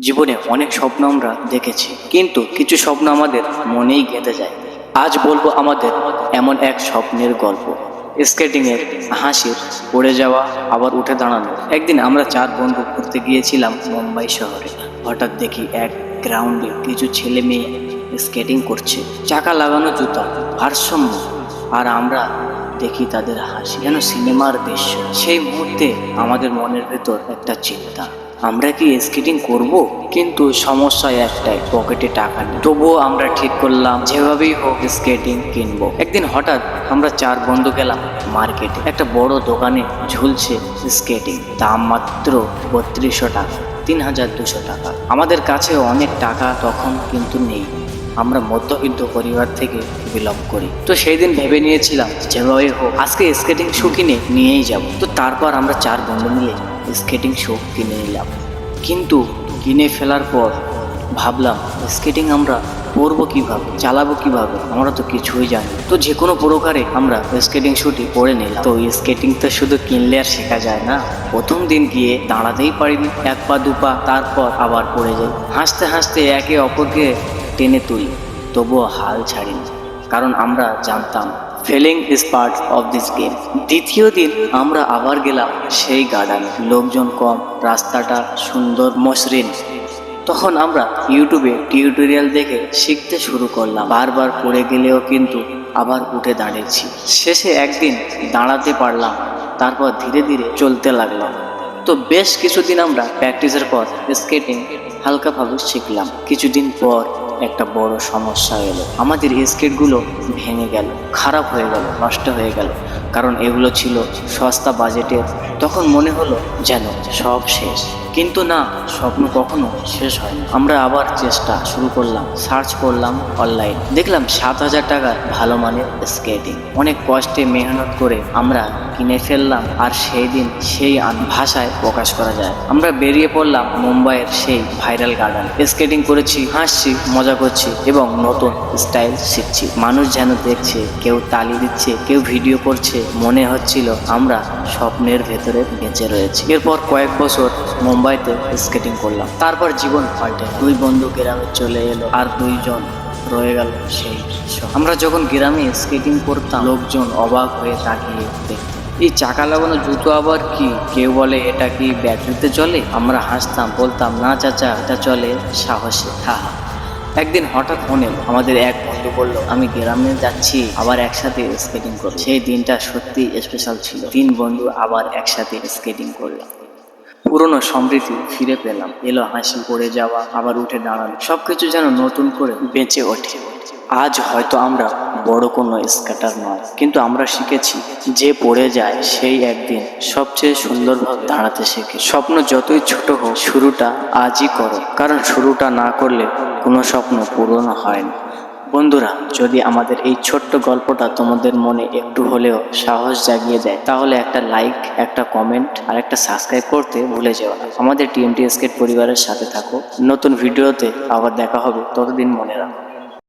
জীবনে অনেক স্বপ্ন আমরা দেখেছি, কিন্তু কিছু স্বপ্ন আমাদের মনেই গেঁথে যায়। আজ বলব আমাদের এমন এক স্বপ্নের গল্প। স্কেটিং এর হাসির পড়ে যাওয়া, আবার উঠে দাঁড়ানো। একদিন আমরা চার বন্ধু ঘুরতে গিয়েছিলাম মুম্বাই শহরে। হঠাৎ দেখি এক গ্রাউন্ডে কিছু ছেলে মেয়ে স্কেটিং করছে। চাকা লাগানো জুতা, ভারসাম্য, আর আমরা দেখি তাদের হাসি। যেন সিনেমার দৃশ্য। সেই মুহূর্তে আমাদের মনের ভেতর একটা চিন্তা। আমরা কি স্কেটিং করব? কিন্তু সমস্যা একটাই পকেটে টাকা নেই। তবুও আমরা ঠিক করলাম, যেভাবেই হোক স্কেটিং কিনবো। একদিন হঠাৎ আমরা চার বন্ধু গেলাম মার্কেটে একটা বড় দোকানে ঝুলছে স্কেটিং দাম মাত্র বত্রিশশো টাকা, তিন হাজার দুশো টাকা। আমাদের কাছে অনেক টাকা তখন কিন্তু নেই। আমরা মধ্যবিত্ত পরিবার থেকে বিলং করি। তো সেই দিন ভেবে নিয়েছিলাম যেভাবে হোক, আজকে স্কেটিং শু কিনে নিয়েই যাব। তো তারপর আমরা চার বন্ধু মিলে স্কেটিং শু কিনে নিলাম। কিন্তু কিনে ফেলার পর ভাবলাম স্কেটিং আমরা পরবো কীভাবে, চালাবো কীভাবে, আমরা তো কিছুই জানি তো যে কোনো প্রকারে আমরা স্কেটিং শুটি পরে নিলাম। তো স্কেটিং তো শুধু কিনলে আর শেখা যায় না, প্রথম দিন গিয়ে দাঁড়াতেই পারিনি। এক পা, দু পা, তারপর আবার পড়ে যাই। হাসতে হাসতে একে অপরকে টেনে তুলি, তবুও হাল ছাড়িনি। কারণ আমরা জানতাম failing is part of this game দ্বিতীয় দিন আমরা আবার গেলাম সেই গার্ডেনে। লোকজন কম, রাস্তাটা সুন্দর, মসৃণ। তখন আমরা ইউটিউবে টিউটোরিয়াল দেখে শিখতে শুরু করলাম। বারবার পড়ে গেলেও কিন্তু আবার উঠে দাঁড়িয়েছি। শেষে একদিন দাঁড়াতে পারলাম, তারপর ধীরে ধীরে চলতে লাগলাম। তো বেশ কিছুদিন আমরা প্র্যাকটিসের পর স্কেটিং হালকাভাবে শিখলাম। কিছুদিন পর একটা বড় সমস্যা এলো। আমাদের স্কেটগুলো ভেঙে গেল, খারাপ হয়ে গেল, নষ্ট হয়ে গেল। কারণ এগুলো ছিল সস্তা বাজেটের। তখন মনে হলো যেন সব শেষ। কিন্তু না, স্বপ্ন কখনো শেষ হয় আমরা আবার চেষ্টা শুরু করলাম, সার্চ করলাম অনলাইন। দেখলাম সাত হাজার টাকার ভালো মানের স্কেটিং। অনেক কষ্টে মেহনত করে আমরা কিনে ফেললাম, আর সেই দিন সেই ভাষায় প্রকাশ করা যায়। আমরা বেরিয়ে পড়লাম মুম্বাইয়ের সেই ভাইরাল গার্ডেন। স্কেটিং করেছি, হাসছি, মজা করছি এবং নতুন স্টাইল শিখছি। মানুষ যেন দেখছে, কেউ তালি দিচ্ছে, কেউ ভিডিও করছে, মনে হচ্ছিল আমরা স্বপ্নের ভেতরে বেঁচে রয়েছি। এরপর কয়েক বছর মুম্বাইতে স্কেটিং করলাম। তারপর জীবন পাল্টে দুই বন্ধু গ্রামে চলে এলো আর দুইজন রয়ে গেল সেই আমরা যখন গ্রামে স্কেটিং করতাম, লোকজন অবাক হয়ে তাকিয়ে দেখত। এই চাকা লাগানো জুতো আবার কি? কেউ বলে, এটা কি ব্যাটারিতে চলে? আমরা হাসতাম, বলতাম, না চাচা, এটা চলে সাহসে হা হা একদিন হঠাৎ এলো, আমাদের এক বন্ধু বলল, আমি গ্রামে যাচ্ছি, আবার একসাথে স্কেটিং করব। সেই দিনটা সত্যি স্পেশাল ছিল। তিন বন্ধু আবার একসাথে স্কেটিং করলাম। পুরনো সমৃদ্ধি ফিরে পেলাম। এলো হাসি, পড়ে যাওয়া, আবার উঠে দাঁড়ানো, সবকিছু যেন নতুন করে বেঁচে ওঠে। আজ হয়তো আমরা বড় কোনো স্কেটার নয়, কিন্তু আমরা শিখেছি যে পড়ে যায়, সেই একদিন সবচেয়ে সুন্দরভাবে দাঁড়াতে শেখে। স্বপ্ন যতই ছোট হোক, শুরুটা আজই করো, কারণ শুরুটা না করলে কোনো স্বপ্ন পূরণ হয় না। বন্ধুরা, যদি আমাদের এই ছোট্ট গল্পটা তোমাদের মনে একটু হলেও সাহস জাগিয়ে দেয়, তাহলে একটা লাইক একটা কমেন্ট আর একটা সাবস্ক্রাইব করতে ভুলে যেও না। আমাদের টিএমটি স্কেট পরিবারের সাথে থাকো। নতুন ভিডিওতে আবার দেখা হবে। ততদিন মনে রাখো।